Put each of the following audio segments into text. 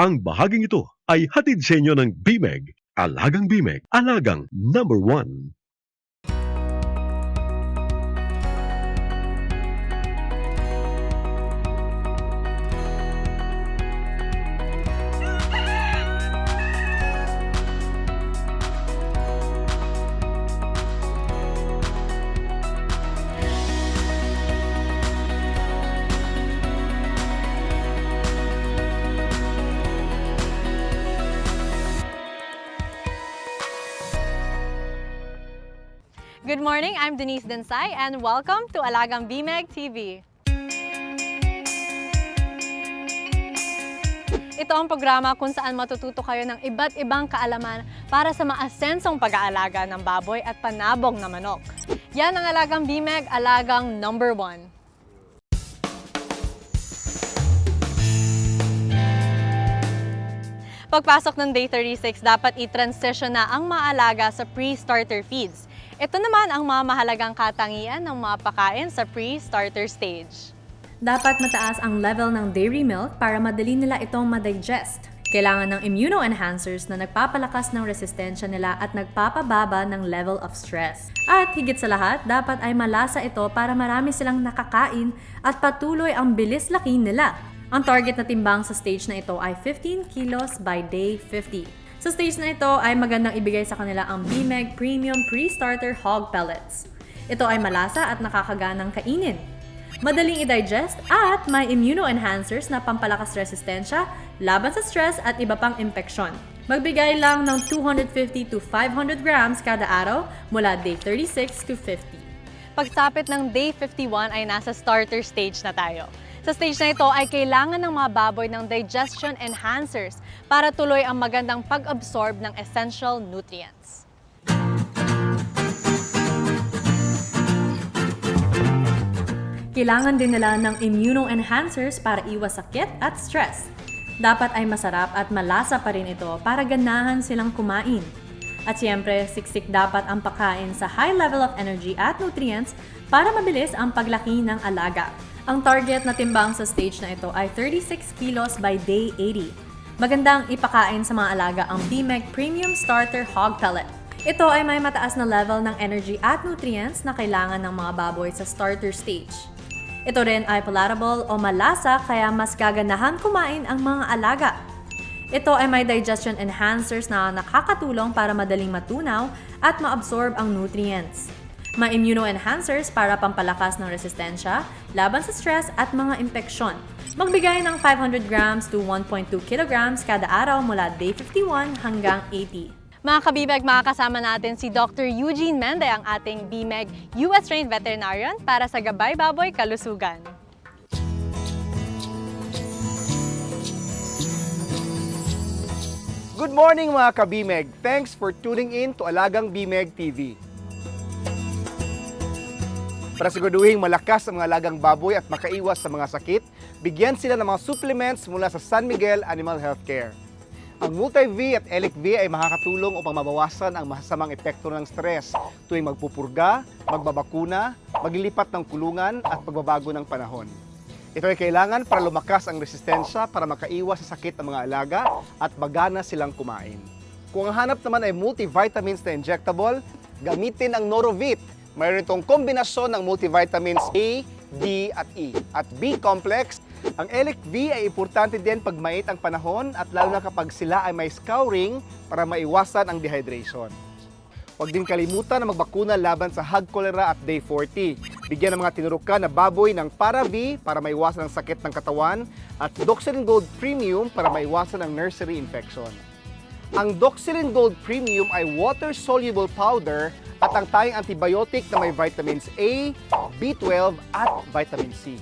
Ang bahaging ito ay hatid sa inyo ng BIMEG. Alagang BIMEG, alagang number one. Good morning, I'm Denise Densay and welcome to Alagang BMEG TV. Ito ang programa kung saan matututo kayo ng iba't ibang kaalaman para sa maasensong pag-aalaga ng baboy at panabong na manok. Yan ang Alagang BMEG, Alagang Number 1. Pagpasok ng day 36, dapat i-transition na ang maalaga sa pre-starter feeds. Ito naman ang mga mahalagang katangian ng mga pakain sa pre-starter stage. Dapat mataas ang level ng dairy milk para madali nila itong madigest. Kailangan ng immunoenhancers na nagpapalakas ng resistensya nila at nagpapababa ng level of stress. At higit sa lahat, dapat ay malasa ito para marami silang nakakain at patuloy ang bilis laki nila. Ang target na timbang sa stage na ito ay 15 kilos by day 50. Sa stage na ito ay magandang ibigay sa kanila ang BMEG Premium Pre-Starter Hog Pellets. Ito ay malasa at nakakaganang kainin. Madaling i-digest at may immunoenhancers na pampalakas resistensya, laban sa stress at iba pang impeksyon. Magbigay lang ng 250 to 500 grams kada araw mula day 36 to 50. Pagsapit ng day 51 ay nasa starter stage na tayo. Sa stage na ito ay kailangan ng mga baboy ng digestion enhancers para tuloy ang magandang pag-absorb ng essential nutrients. Kailangan din nila ng immunoenhancers para iwas sakit at stress. Dapat ay masarap at malasa pa rin ito para ganahan silang kumain. At siyempre, siksik dapat ang pagkain sa high level of energy at nutrients para mabilis ang paglaki ng alaga. Ang target na timbang sa stage na ito ay 36 kilos by day 80. Magandang ipakain sa mga alaga ang BMEG Premium Starter Hog Pellet. Ito ay may mataas na level ng energy at nutrients na kailangan ng mga baboy sa starter stage. Ito rin ay palatable o malasa kaya mas gaganahan kumain ang mga alaga. Ito ay may digestion enhancers na nakakatulong para madaling matunaw at maabsorb ang nutrients. May immunoenhancers para pampalakas ng resistensya, laban sa stress at mga impeksyon. Magbigay ng 500 grams to 1.2 kilograms kada araw mula day 51 hanggang 80. Mga kabibeg, makakasama natin si Dr. Eugene Mende, ang ating BMEG US trained veterinarian para sa Gabay Baboy Kalusugan. Good morning mga ka-BMEG. Thanks for tuning in to Alagang BMEG TV. Para siguraduhin malakas ang mga alagang baboy at makaiwas sa mga sakit, bigyan sila ng mga supplements mula sa San Miguel Animal Healthcare. Ang Multi-V at Elic-V ay makakatulong upang mabawasan ang masasamang epekto ng stress tuwing magpupurga, magbabakuna, maglilipat ng kulungan at pagbabago ng panahon. Ito ay kailangan para lumakas ang resistensya para makaiwas sa sakit ng mga alaga at magana silang kumain. Kung ang hanap naman ay multivitamins na injectable, gamitin ang Norovit. Mayroon itong kombinasyon ng multivitamins A, D at E. At B-complex, ang Elic V ay importante din pag mait ang panahon at lalo na kapag sila ay may scouring para maiwasan ang dehydration. Huwag din kalimutan na magbakuna laban sa hog cholera at day 40. Bigyan ng mga tinurukan na baboy ng Para-V para maiwasan ang sakit ng katawan at Doxylin Gold Premium para maiwasan ang nursery infection. Ang Doxylin Gold Premium ay water-soluble powder at ang tayong antibiotic na may vitamins A, B12 at vitamin C.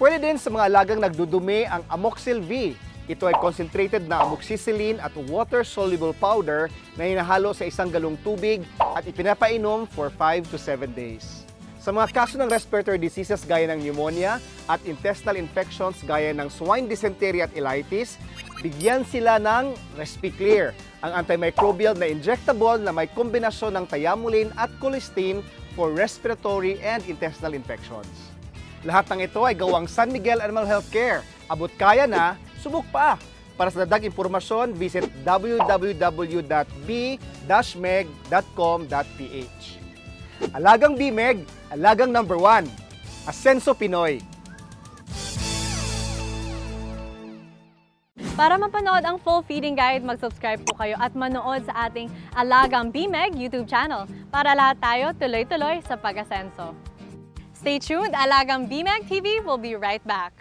Pwede din sa mga alagang nagdudumi ang Amoxil V. Ito ay concentrated na amoxicillin at water-soluble powder na hinahalo sa isang galong tubig at ipinapainom for 5 to 7 days. Sa mga kaso ng respiratory diseases gaya ng pneumonia at intestinal infections gaya ng swine dysentery at ilitis, bigyan sila ng Respiclear, ang antimicrobial na injectable na may kombinasyon ng thiamulin at colistin for respiratory and intestinal infections. Lahat ng ito ay gawang San Miguel Animal Healthcare. Abot kaya na, subok pa! Para sa dadag impormasyon, visit www.b-meg.com.ph. Alagang BMEG, alagang number one. Asenso Pinoy. Para mapanood ang full feeding guide, mag-subscribe po kayo at manood sa ating Alagang BMEG YouTube channel para lahat tayo tuloy-tuloy sa pag-asenso. Stay tuned, Alagang BMEG TV will be right back.